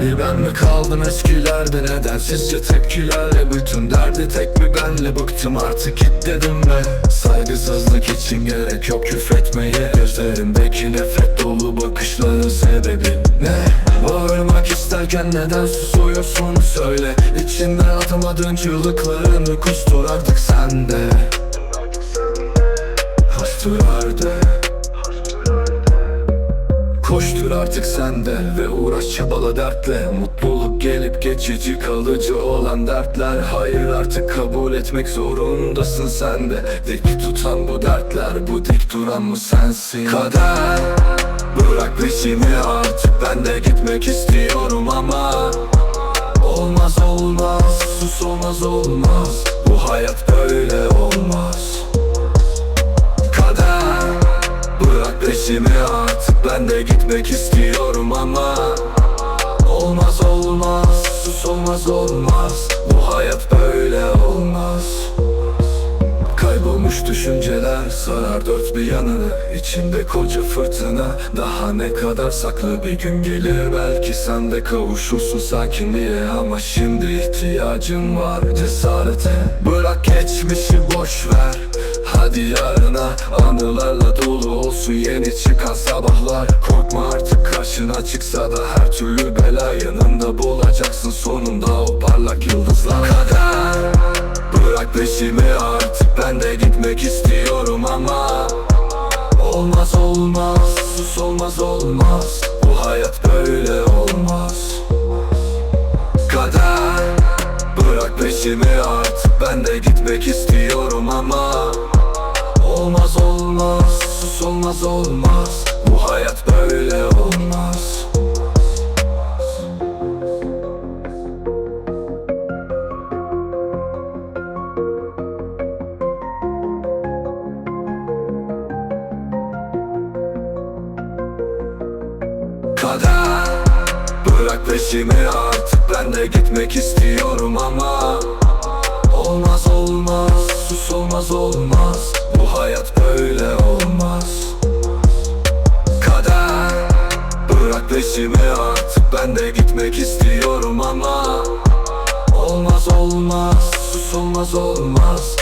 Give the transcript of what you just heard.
Bir ben mi kaldım eskilerde? Nedensizce tepkilerle Bütün derdi tek mi benle? Bıktım artık git dedim ben Saygısızlık için gerek yok küfretmeye. Gözlerindeki nefret dolu bakışların sebebi ne? Bağırmak isterken neden susuyorsun söyle. İçinden atamadığın çığlıklarını kustur artık sende Hastur artık Koştur artık sende ve uğraş çabala dertle. Mutluluk gelip geçici kalıcı olan dertler. Hayır artık kabul etmek zorundasın sen de. Dik tutan bu dertler bu dik duran mı sensin. Kader bırak peşimi artık ben de gitmek istiyorum ama Olmaz olmaz. Sus olmaz olmaz. Bu hayat böyle olmaz. Kader Bırak peşimi artık. Ben de gitmek istiyorum ama Olmaz olmaz. Sus olmaz olmaz. Bu hayat böyle olmaz Kaybolmuş düşünceler sarar dört bir yanını. İçimde koca fırtına. Daha ne kadar saklı bir gün gelir. Belki sen de kavuşursun sakinliğe. Ama şimdi ihtiyacım var cesarete. Bırak geçmişi boş ver. Hadi yarına. Anılarla dolu olsun yeni çıkan sabahlar. Korkma artık karşına çıksa da her türlü bela yanında bulacaksın sonunda o parlak yıldızlar. Kader. Bırak peşimi artık. Ben de gitmek istiyorum ama Olmaz olmaz sus olmaz olmaz. Bu hayat böyle olmaz. Kader Bırak peşimi artık. Ben de gitmek istiyorum ama Olmaz olmaz sus olmaz olmaz. Bu hayat böyle olmaz Kader Bırak peşimi artık ben de gitmek istiyorum ama Olmaz olmaz sus olmaz olmaz. Bu hayat böyle olmaz. Kader. Bırak peşimi artık ben de gitmek istiyorum ama Olmaz olmaz sus olmaz olmaz